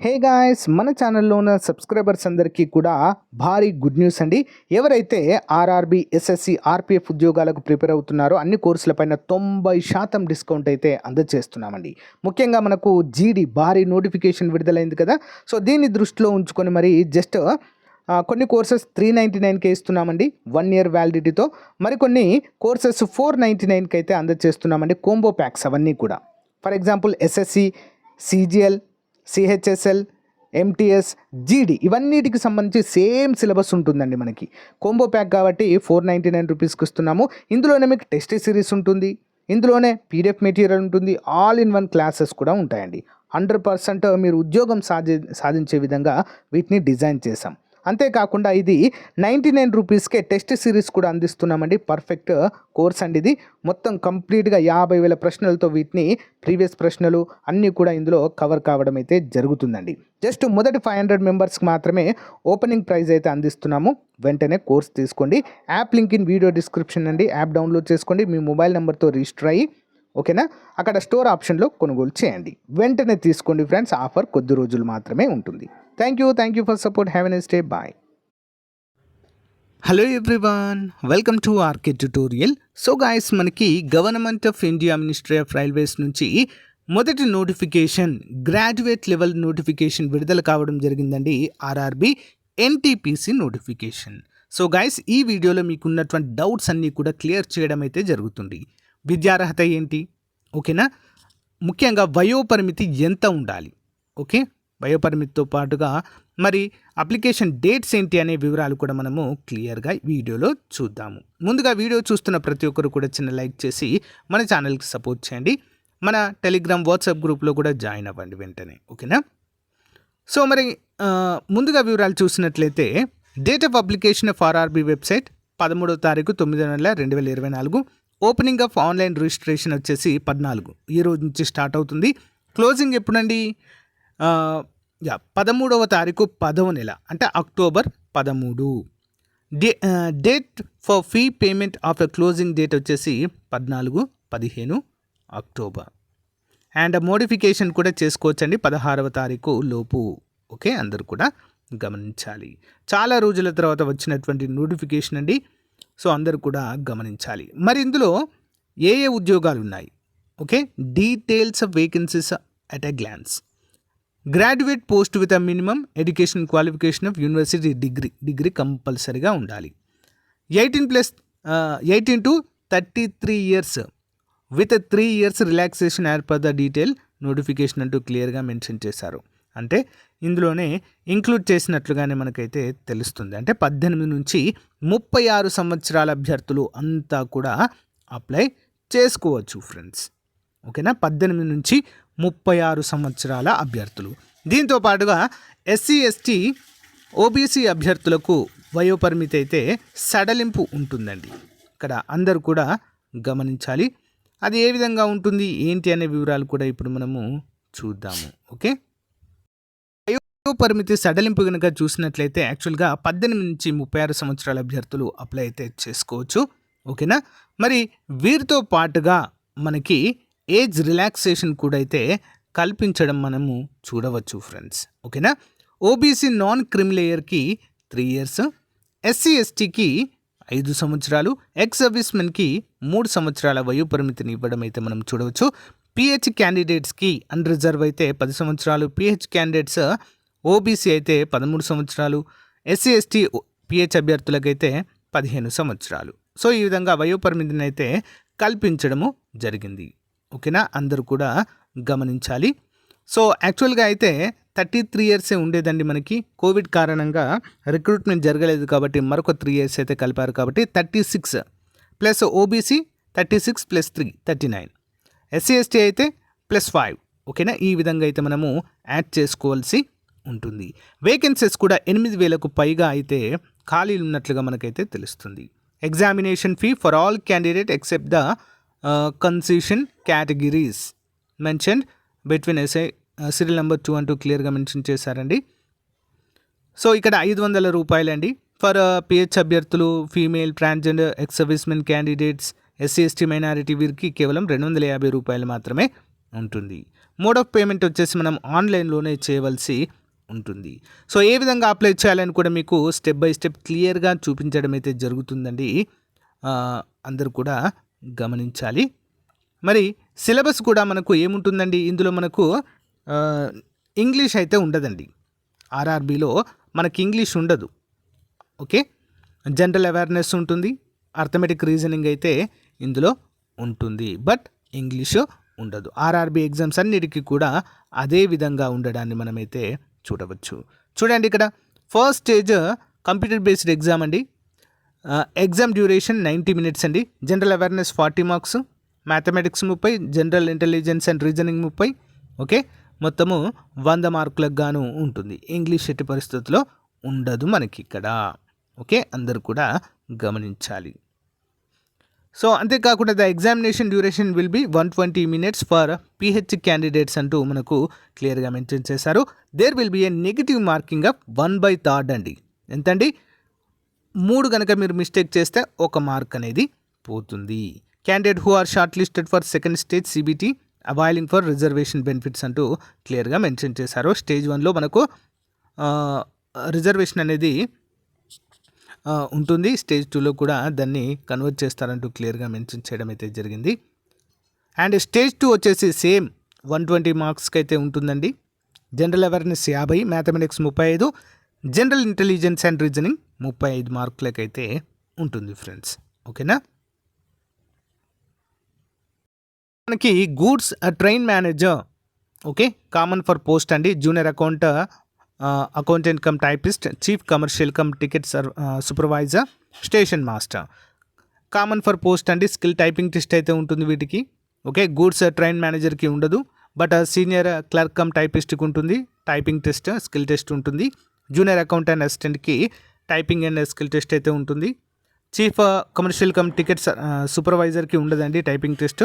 Hey guys మన ఛానల్లో ఉన్న సబ్స్క్రైబర్స్ అందరికీ కూడా భారీ గుడ్ న్యూస్ అండి. ఎవరైతే ఆర్ఆర్బి ఎస్ఎస్సి ఆర్పిఎఫ్ ఉద్యోగాలకు ప్రిపేర్ అవుతున్నారో అన్ని కోర్సులపైన తొంభై శాతం డిస్కౌంట్ అయితే అందజేస్తున్నామండి. ముఖ్యంగా మనకు జీడీ భారీ నోటిఫికేషన్ విడుదలైంది కదా. సో దీన్ని దృష్టిలో ఉంచుకొని మరి జస్ట్ కొన్ని కోర్సెస్ త్రీ నైంటీ నైన్కి ఇస్తున్నామండి. వన్ ఇయర్ వ్యాలిడిటీతో మరికొన్ని కోర్సెస్ ఫోర్ నైంటీ నైన్కి అయితే అందజేస్తున్నామండి. కోంబో ప్యాక్స్ అవన్నీ కూడా. For example SSC CGL CHSL MTS GD ఇవన్నిటికి సంబంధించి సేమ్ సిలబస్ ఉంటుందండి మనకి. కోంబో ప్యాక్ కాబట్టి ఫోర్ నైంటీ నైన్ రూపీస్కి ఇస్తున్నాము ఇందులోనే మీకు టెస్ట్ సిరీస్ ఉంటుంది. ఇందులోనే పీడిఎఫ్ మెటీరియల్ ఉంటుంది. ఆల్ ఇన్ వన్ క్లాసెస్ కూడా ఉంటాయండి. హండ్రెడ్ పర్సెంట్ మీరు ఉద్యోగం సాధి సాధించే విధంగా వీటిని డిజైన్ చేసాం అంతేకాకుండా ఇది నైంటీ నైన్ రూపీస్కే టెస్ట్ సిరీస్ కూడా అందిస్తున్నామండి. పర్ఫెక్ట్ కోర్స్ అండి ఇది. మొత్తం కంప్లీట్గా యాభై వేల ప్రశ్నలతో వీటిని ప్రీవియస్ ప్రశ్నలు అన్నీ కూడా ఇందులో కవర్ కావడం అయితే జరుగుతుందండి. జస్ట్ మొదటి ఫైవ్ హండ్రెడ్ మెంబర్స్కి మాత్రమే ఓపెనింగ్ ప్రైజ్ అయితే అందిస్తున్నాము. వెంటనే కోర్స్ తీసుకోండి. App link in video description అండి. యాప్ డౌన్లోడ్ చేసుకోండి. మీ మొబైల్ నెంబర్తో రిజిస్టర్ అయ్యి ఓకేనా? అక్కడ స్టోర్ ఆప్షన్లో కొనుగోలు చేయండి. వెంటనే తీసుకోండి ఫ్రెండ్స్. ఆఫర్ కొద్ది రోజులు మాత్రమే ఉంటుంది. Thank you thank you for support have an day bye hello everyone welcome to RK tutorial so guys మనకి government of India ministry of railways నుంచి మొదటి నోటిఫికేషన్ గ్రాడ్యుయేట్ లెవెల్ నోటిఫికేషన్ విడుదల కావడం జరిగిందండి. RRB NTPC notification so guys ఈ వీడియోలో మీకున్నటువంటి doubts అన్నీ కూడా క్లియర్ చేయడం అయితే జరుగుతుంది. విద్యార్హత ఏంటి? ఓకేనా? ముఖ్యంగా వయోపరిమితి ఎంత ఉండాలి? ఓకే? వయోపరిమితితో పాటుగా మరి అప్లికేషన్ డేట్స్ ఏంటి అనే వివరాలు కూడా మనము క్లియర్గా వీడియోలో చూద్దాము. ముందుగా వీడియో చూస్తున్న ప్రతి ఒక్కరు కూడా చిన్న లైక్ చేసి మన ఛానల్కి సపోర్ట్ చేయండి. మన టెలిగ్రామ్ వాట్సాప్ గ్రూప్లో కూడా జాయిన్ అవ్వండి వెంటనే ఓకేనా? సో మరి ముందుగా వివరాలు చూసినట్లయితే date of application of RRB website పదమూడో తారీఖు తొమ్మిది నెల రెండు వేల ఇరవై నాలుగు. ఓపెనింగ్ ఆఫ్ ఆన్లైన్ రిజిస్ట్రేషన్ వచ్చేసి పద్నాలుగు. ఈ రోజు నుంచి స్టార్ట్ అవుతుంది. క్లోజింగ్ ఎప్పుడండి? యా పదమూడవ తారీఖు పదవ నెల అంటే అక్టోబర్ పదమూడు. Day date for fee payment of the closing date వచ్చేసి పద్నాలుగు పదిహేను అక్టోబర్. అండ్ మోడిఫికేషన్ కూడా చేసుకోవచ్చండి పదహారవ తారీఖు లోపు ఓకే? అందరూ కూడా గమనించాలి. చాలా రోజుల తర్వాత వచ్చినటువంటి నోటిఫికేషన్ అండి సో అందరూ కూడా గమనించాలి. మరి ఇందులో ఏ ఏ ఉద్యోగాలు ఉన్నాయి okay? Details of vacancies at a glance. Graduate post with a minimum education qualification of university degree degree కంపల్సరీగా ఉండాలి. Eighteen plus eighteen to thirty three years with three years relaxation as per the detail notification అంటూ క్లియర్గా mention చేశారు. అంటే ఇందులోనే include చేసినట్లుగానే మనకైతే తెలుస్తుంది. అంటే పద్దెనిమిది నుంచి ముప్పై ఆరు సంవత్సరాల అభ్యర్థులు అంతా కూడా అప్లై చేసుకోవచ్చు ఫ్రెండ్స్ ఓకేనా పద్దెనిమిది నుంచి ముప్పై ఆరు సంవత్సరాల అభ్యర్థులు. దీంతో పాటుగా ఎస్సీ ఎస్టీ ఓబీసీ అభ్యర్థులకు వయోపరిమితి అయితే సడలింపు ఉంటుందండి. ఇక్కడ అందరూ కూడా గమనించాలి. అది ఏ విధంగా ఉంటుంది ఏంటి అనే వివరాలు కూడా ఇప్పుడు మనము చూద్దాము. ఓకే? పరిమితి సడలింపు కనుక చూసినట్లయితే యాక్చువల్గా పద్దెనిమిది నుంచి ముప్పై ఆరు సంవత్సరాల అభ్యర్థులు అప్లై అయితే చేసుకోవచ్చు. ఓకేనా? మరి వీరితో పాటుగా మనకి ఏజ్ రిలాక్సేషన్ కూడా అయితే కల్పించడం మనము చూడవచ్చు ఫ్రెండ్స్. ఓకేనా? ఓబీసీ నాన్ క్రిమిలేయర్కి త్రీ ఇయర్స్ ఎస్సీ ఎస్టీకి ఐదు సంవత్సరాలు ఎక్స్ సర్వీస్మెన్కి మూడు సంవత్సరాల వయో పరిమితిని ఇవ్వడం అయితే మనం చూడవచ్చు. పిహెచ్ క్యాండిడేట్స్కి అన్రిజర్వ్ అయితే పది సంవత్సరాలు పిహెచ్ క్యాండిడేట్స్ ఓబీసీ అయితే పదమూడు సంవత్సరాలు ఎస్సీ ఎస్టీ పిహెచ్ అభ్యర్థులకైతే పదిహేను సంవత్సరాలు. సో ఈ విధంగా వయో పరిమితిని అయితే కల్పించడము జరిగింది. ఓకేనా? అందరూ కూడా గమనించాలి. సో యాక్చువల్గా అయితే థర్టీ త్రీ ఇయర్సే ఉండేదండి మనకి. కోవిడ్ కారణంగా రిక్రూట్మెంట్ జరగలేదు కాబట్టి మరొక త్రీ ఇయర్స్ అయితే కలిపారు కాబట్టి thirty six plus OBC thirty six plus three thirty nine. SC ST అయితే ప్లస్ ఫైవ్. ఓకేనా? ఈ విధంగా అయితే మనము యాడ్ చేసుకోవాల్సి ఉంటుంది. వేకెన్సీస్ కూడా ఎనిమిది వేలకు పైగా అయితే ఖాళీలు ఉన్నట్లుగా మనకైతే తెలుస్తుంది. Examination fee for all candidate except the concession categories mention between SI serial number two అంటూ క్లియర్గా మెన్షన్ చేశారండి. సో ఇక్కడ ఐదు వందల రూపాయలండి. ఫర్ పిహెచ్ uh, అభ్యర్థులు female transgender ex servicemen candidates SC ST minority వీరికి కేవలం రెండు వందల యాభై రూపాయలు మాత్రమే ఉంటుంది. మోడ్ ఆఫ్ పేమెంట్ వచ్చేసి మనం ఆన్లైన్లోనే చేయవలసి ఉంటుంది. సో ఏ విధంగా అప్లై చేయాలని కూడా మీకు స్టెప్ బై స్టెప్ క్లియర్గా చూపించడం అయితే జరుగుతుందండి. Uh, అందరూ కూడా గమనించాలి. మరి సిలబస్ కూడా మనకు ఏముంటుందండి? ఇందులో మనకు ఇంగ్లీష్ అయితే ఉండదండి. ఆర్ఆర్బిలో మనకి ఇంగ్లీష్ ఉండదు. ఓకే? జనరల్ అవేర్నెస్ ఉంటుంది. అర్థమెటిక్ రీజనింగ్ అయితే ఇందులో ఉంటుంది. బట్ ఇంగ్లీషు ఉండదు. ఆర్ఆర్బి ఎగ్జామ్స్ అన్నిటికీ కూడా అదే విధంగా ఉండడాన్ని మనమైతే చూడవచ్చు. చూడండి ఇక్కడ first stage computer based exam అండి. ఎగ్జామ్ డ్యూరేషన్ నైంటీ మినిట్స్ అండి. General awareness forty marks mathematics ముప్పై జనరల్ ఇంటెలిజెన్స్ అండ్ రీజనింగ్ ముప్పై ఓకే మొత్తము వంద మార్కులకు గాను ఉంటుంది. ఇంగ్లీష్ ఎట్టి పరిస్థితుల్లో ఉండదు మనకి ఇక్కడ ఓకే అందరు కూడా గమనించాలి. సో అంతేకాకుండా the examination duration will be one twenty minutes for PH candidates అంటూ మనకు క్లియర్గా మెన్షన్ చేశారు. There will be a negative marking of one by third అండి. ఎంతండి? మూడు కనుక మీరు మిస్టేక్ చేస్తే ఒక మార్క్ అనేది పోతుంది. Candidate who are shortlisted for second stage CBT availing for reservation benefits అంటూ క్లియర్గా మెన్షన్ చేశారు. స్టేజ్ వన్లో మనకు రిజర్వేషన్ అనేది ఉంటుంది. స్టేజ్ టూలో కూడా దాన్ని కన్వర్ట్ చేస్తారంటూ క్లియర్గా మెన్షన్ చేయడం అయితే జరిగింది. అండ్ స్టేజ్ టూ వచ్చేసి సేమ్ వన్ ట్వంటీ మార్క్స్కి అయితే ఉంటుందండి. జనరల్ అవేర్నెస్ యాభై మ్యాథమెటిక్స్ ముప్పై ఐదు జనరల్ ఇంటెలిజెన్స్ అండ్ రీజనింగ్ ముప్పై ఐదు మార్కులకైతే ఉంటుంది ఫ్రెండ్స్. ఓకేనా? మనకి goods train manager okay common for post అండి. Junior account accountant cum typist chief commercial cum ticket sir supervisor station master. Common for post అండి. స్కిల్ టైపింగ్ టెస్ట్ అయితే ఉంటుంది వీటికి. ఓకే గూడ్స్ ట్రైన్ మేనేజర్కి ఉండదు. బట్ సీనియర్ క్లర్క్ కమ్ టైపిస్ట్కి ఉంటుంది. Typing test skill test ఉంటుంది. జూనియర్ అకౌంట్ అండ్ అసిస్టెంట్కి టైపింగ్ అండ్ స్కిల్ టెస్ట్ అయితే ఉంటుంది. చీఫ్ కమర్షియల్ కమ్ టికెట్ సూపర్వైజర్కి ఉండదండి టైపింగ్ టెస్ట్.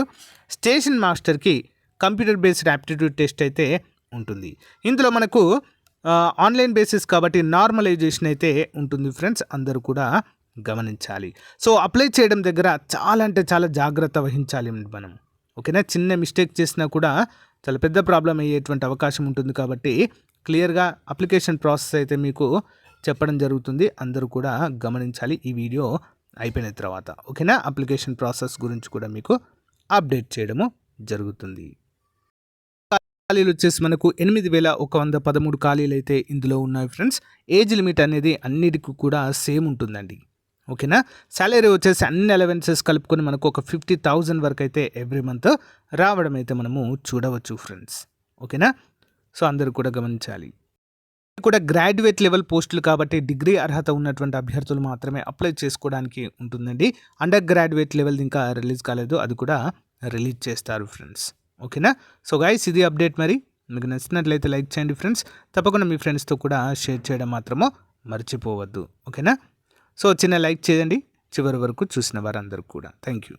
స్టేషన్ మాస్టర్కి కంప్యూటర్ బేస్డ్ యాప్టిట్యూడ్ టెస్ట్ అయితే ఉంటుంది. ఇందులో మనకు ఆన్లైన్ బేసిస్ కాబట్టి నార్మలైజేషన్ అయితే ఉంటుంది ఫ్రెండ్స్ అందరూ కూడా గమనించాలి. సో అప్లై చేయడం దగ్గర చాలా అంటే చాలా జాగ్రత్త వహించాలి మనం. ఓకేనా? చిన్న మిస్టేక్ చేసినా కూడా చాలా పెద్ద ప్రాబ్లం అయ్యేటువంటి అవకాశం ఉంటుంది కాబట్టి క్లియర్గా అప్లికేషన్ ప్రాసెస్ అయితే మీకు చెప్పడం జరుగుతుంది. అందరూ కూడా గమనించాలి. ఈ వీడియో అయిపోయిన తర్వాత. ఓకేనా? అప్లికేషన్ ప్రాసెస్ గురించి కూడా మీకు అప్డేట్ చేయడము జరుగుతుంది. ఖాళీలు వచ్చేసి మనకు ఎనిమిది వేల ఒక వంద పదమూడు ఖాళీలు అయితే ఇందులో ఉన్నాయి ఫ్రెండ్స్. ఏజ్ లిమిట్ అనేది అన్నిటికీ కూడా సేమ్ ఉంటుందండి. ఓకేనా? సాలరీ వచ్చేసి అన్ని అలవెన్సెస్ కలుపుకొని మనకు ఒక ఫిఫ్టీ థౌజండ్ వరకు అయితే ఎవ్రీ మంత్ రావడం అయితే మనము చూడవచ్చు ఫ్రెండ్స్. ఓకేనా? సో అందరూ కూడా గమనించాలి. కూడా గ్రాడ్యుయేట్ లెవెల్ పోస్టులు కాబట్టి డిగ్రీ అర్హత ఉన్నటువంటి అభ్యర్థులు మాత్రమే అప్లై చేసుకోవడానికి ఉంటుందండి. అండర్ గ్రాడ్యుయేట్ లెవెల్ ఇంకా రిలీజ్ కాలేదు. అది కూడా రిలీజ్ చేస్తారు ఫ్రెండ్స్. ఓకేనా? సో గైస్ ఇది అప్డేట్ మరి. మీకు నచ్చినట్లయితే లైక్ చేయండి ఫ్రెండ్స్. తప్పకుండా మీ ఫ్రెండ్స్తో కూడా షేర్ చేయడం మాత్రము మర్చిపోవద్దు. ఓకేనా? సో చిన్న లైక్ చేయండి. చివరి వరకు చూసిన వారందరూ కూడా. Thank you